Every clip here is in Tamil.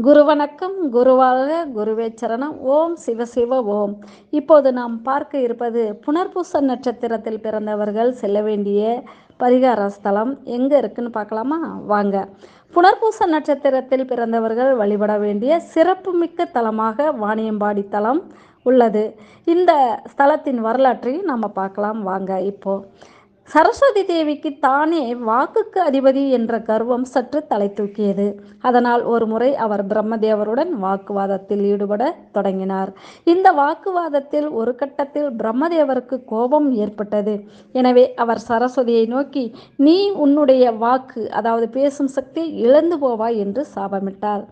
குரு வணக்கம் குருவாக குருவே சரணம். ஓம் சிவசிவ ஓம். இப்போது நாம் பார்க்க இருப்பது புனர்பூச நட்சத்திரத்தில் பிறந்தவர்கள் செல்ல வேண்டிய பரிகார ஸ்தலம் எங்கே இருக்குன்னு பார்க்கலாமா? வாங்க. புனர்பூச நட்சத்திரத்தில் பிறந்தவர்கள் வழிபட வேண்டிய சிறப்புமிக்க தலமாக வாணியம்பாடி தலம் உள்ளது. இந்த ஸ்தலத்தின் வரலாற்றையும் நம்ம பார்க்கலாம். வாங்க இப்போது சரஸ்வதி தேவிக்கு தானே வாக்குக்கு அதிபதி என்ற கர்வம் சற்று தலை தூக்கியது. அதனால் ஒரு முறை அவர் பிரம்மதேவருடன் வாக்குவாதத்தில் ஈடுபட தொடங்கினார். இந்த வாக்குவாதத்தில் ஒரு கட்டத்தில் பிரம்மதேவருக்கு கோபம் ஏற்பட்டது. எனவே அவர் சரஸ்வதியை நோக்கி நீ உன்னுடைய வாக்கு அதாவது பேசும் சக்தி இழந்து போவாய் என்று சாபமிட்டார்.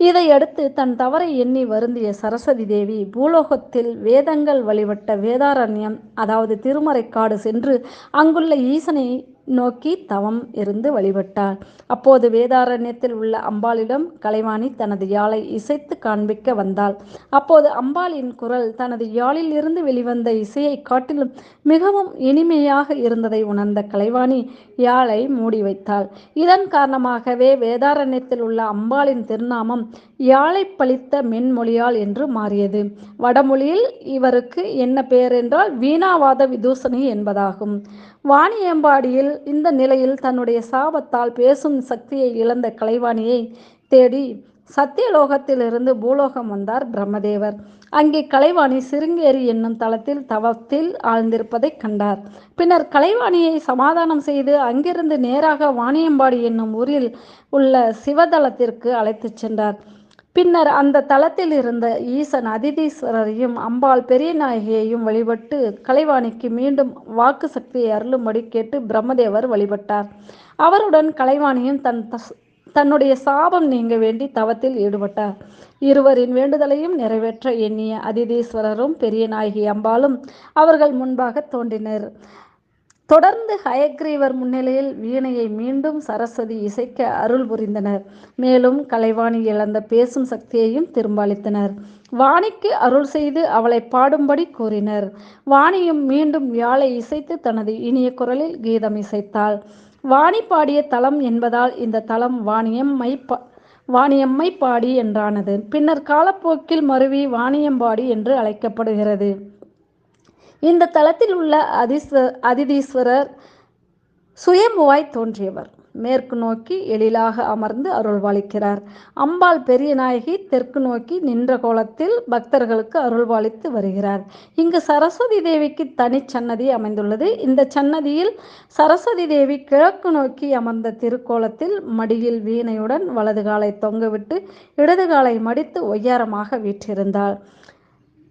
இதையடுத்து தன் தவறை எண்ணி வருந்திய சரஸ்வதி தேவி பூலோகத்தில் வேதங்கள் வழிபட்ட வேதாரண்யம் அதாவது திருமறைக்காடு சென்று அங்குள்ள ஈசனை நோக்கி தவம் இருந்து வழிபட்டார். அப்போது வேதாரண்யத்தில் உள்ள அம்பாளிடம் கலைவாணி தனது யாழை இசைத்து காண்பிக்க வந்தாள். அப்போது அம்பாளின் குரல் தனது யாழில் இருந்து வெளிவந்த இசையை காட்டிலும் மிகவும் இனிமையாக இருந்ததை உணர்ந்த கலைவாணி யாழை மூடி வைத்தாள். இதன் காரணமாகவே வேதாரண்யத்தில் உள்ள அம்பாளின் திருநாமம் யாழை பழித்த மென்மொழியாள் என்று மாறியது. வடமொழியில் இவருக்கு என்ன பெயர் என்றால் வீணாவாத விதூசணி என்பதாகும். வாணியம்பாடியில் இந்த நிலையில் தன்னுடைய சாபத்தால் பேசும் சக்தியை இழந்த கலைவாணியை தேடி சத்தியலோகத்திலிருந்து பூலோகம் வந்தார் பிரம்மதேவர். அங்கே கலைவாணி சிருங்கேரி என்னும் தளத்தில் தவத்தில் ஆழ்ந்திருப்பதை கண்டார். பின்னர் கலைவாணியை சமாதானம் செய்து அங்கிருந்து நேராக வாணியம்பாடி என்னும் ஊரில் உள்ள சிவதலத்திற்கு அழைத்துச் சென்றார். பின்னர் அந்த தளத்தில் இருந்த ஈசன் அதிதீஸ்வரரையும் அம்பாள் பெரிய நாயகியையும் வழிபட்டு கலைவாணிக்கு மீண்டும் வாக்கு சக்தியை அருளும்படி கேட்டு பிரம்மதேவர் வழிபட்டார். அவருடன் கலைவாணியும் தன் தன்னுடைய சாபம் நீங்க வேண்டி தவத்தில் ஈடுபட்டார். இருவரின் வேண்டுதலையும் நிறைவேற்ற எண்ணிய அதிதீஸ்வரரும் பெரிய நாயகி அம்பாலும் அவர்கள் முன்பாக தோன்றினர். தொடர்ந்து ஹயக்ரீவர் முன்னிலையில் வீணையை மீண்டும் சரஸ்வதி இசைக்க அருள் புரிந்தனர். மேலும் கலைவாணி இழந்த பேசும் சக்தியையும் திரும்ப அளித்தனர் வாணிக்கு அருள் செய்து அவளை பாடும்படி கூறினர். வாணியும் மீண்டும் வியாழை இசைத்து தனது இனிய குரலில் கீதம் இசைத்தாள். வாணி பாடிய தலம் என்பதால் இந்த தலம் வாணியம்மை பா வாணியம்மை பாடி என்றானது. பின்னர் காலப்போக்கில் மருவி வாணியம்பாடி என்று அழைக்கப்படுகிறது. இந்த தளத்தில் உள்ள அதிஸ்வ அதிதீஸ்வரர் சுயம்புவாய் தோன்றியவர். மேற்கு நோக்கி எழிலாக அமர்ந்து அருள்வாளிக்கிறார். அம்பாள் பெரிய நாயகி தெற்கு நோக்கி நின்ற கோலத்தில் பக்தர்களுக்கு அருள்வாளித்து வருகிறார். இங்கு சரஸ்வதி தேவிக்கு தனி சன்னதி அமைந்துள்ளது. இந்த சன்னதியில் சரஸ்வதி தேவி கிழக்கு நோக்கி அமர்ந்த திருக்கோலத்தில் மடியில் வீணையுடன் வலது காலை தொங்கவிட்டு இடது காலை மடித்து ஒய்யாரமாக வீற்றிருந்தாள்.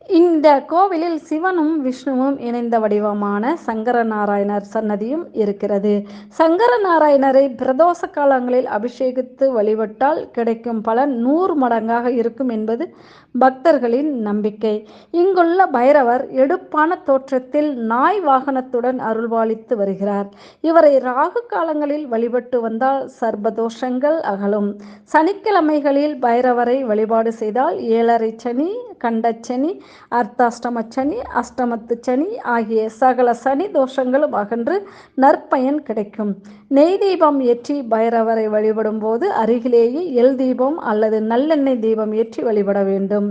இந்த கோவிலில் சிவனும் விஷ்ணுவும் இணைந்த வடிவமான சங்கர நாராயணர் சன்னதியும் இருக்கிறது. சங்கர நாராயணரை பிரதோஷ காலங்களில் அபிஷேகித்து வழிபட்டால் கிடைக்கும் பலன் நூறு மடங்காக இருக்கும் என்பது பக்தர்களின் நம்பிக்கை. இங்குள்ள பைரவர் எடுப்பான தோற்றத்தில் நாய் வாகனத்துடன் அருள்பாலித்து வருகிறார். இவரை ராகு காலங்களில் வழிபட்டு வந்தால் சர்பதோஷங்கள் அகலும். சனிக்கிழமைகளில் பைரவரை வழிபாடு செய்தால் ஏழரை சனி கண்டச்சனி அர்த்தாஷ்டம சனி அஷ்டமத்து சனி ஆகிய சகல சனி தோஷங்களும் அகன்று நற்பயன் கிடைக்கும். நெய் தீபம் ஏற்றி பைரவரை வழிபடும் போது அருகிலேயே எல் தீபம் அல்லது நல்லெண்ணெய் தீபம் ஏற்றி வழிபட வேண்டும்.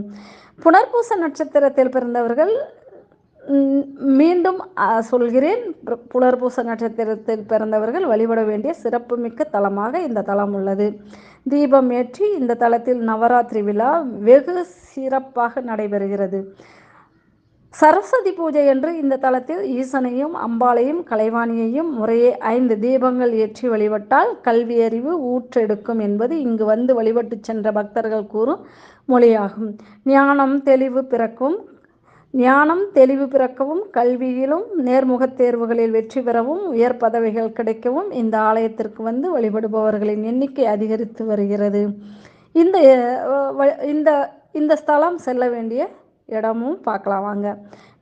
புனர்பூச நட்சத்திரத்தில் பிறந்தவர்கள் மீண்டும் சொல்கிறேன். புலர்பூச நட்சத்திரத்தில் பிறந்தவர்கள் வழிபட வேண்டிய சிறப்புமிக்க தலமாக இந்த தலம் உள்ளது. தீபம் ஏற்றி இந்த தலத்தில் நவராத்திரி விழா வெகு சிறப்பாக நடைபெறுகிறது. சரஸ்வதி பூஜை என்று இந்த தலத்தில் ஈசனையும் அம்பாளையும் கலைவாணியையும் முறையே ஐந்து தீபங்கள் ஏற்றி வழிபட்டால் கல்வி அறிவு ஊற்றெடுக்கும் என்பது இங்கு வந்து வழிபட்டு சென்ற பக்தர்கள் கூறும் மொழியாகும். ஞானம் தெளிவு பிறக்கும் ஞானம் தெளிவு பிறக்கவும் கல்வியிலும் நேர்முகத் தேர்வுகளில் வெற்றி பெறவும் உயர் பதவிகள் கிடைக்கவும் இந்த ஆலயத்திற்கு வந்து வழிபடுபவர்களின் எண்ணிக்கை அதிகரித்து வருகிறது. இந்த இந்த இந்த ஸ்தலம் செல்ல வேண்டிய இடமும் பார்க்கலாம் வாங்க.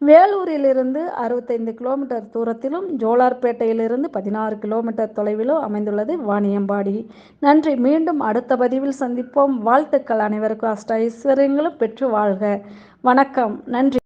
வேலூரிலிருந்து அறுபத்தைந்து கிலோமீட்டர் தூரத்திலும் ஜோலார்பேட்டையிலிருந்து பதினாறு கிலோமீட்டர் தொலைவிலும் அமைந்துள்ளது வாணியம்பாடி. நன்றி மீண்டும் அடுத்த பதிவில் சந்திப்போம். வாழ்த்துக்கள் அனைவருக்கும். அஷ்ட ஐஸ்வர்யங்களும் பெற்று வாழ்க. வணக்கம். நன்றி.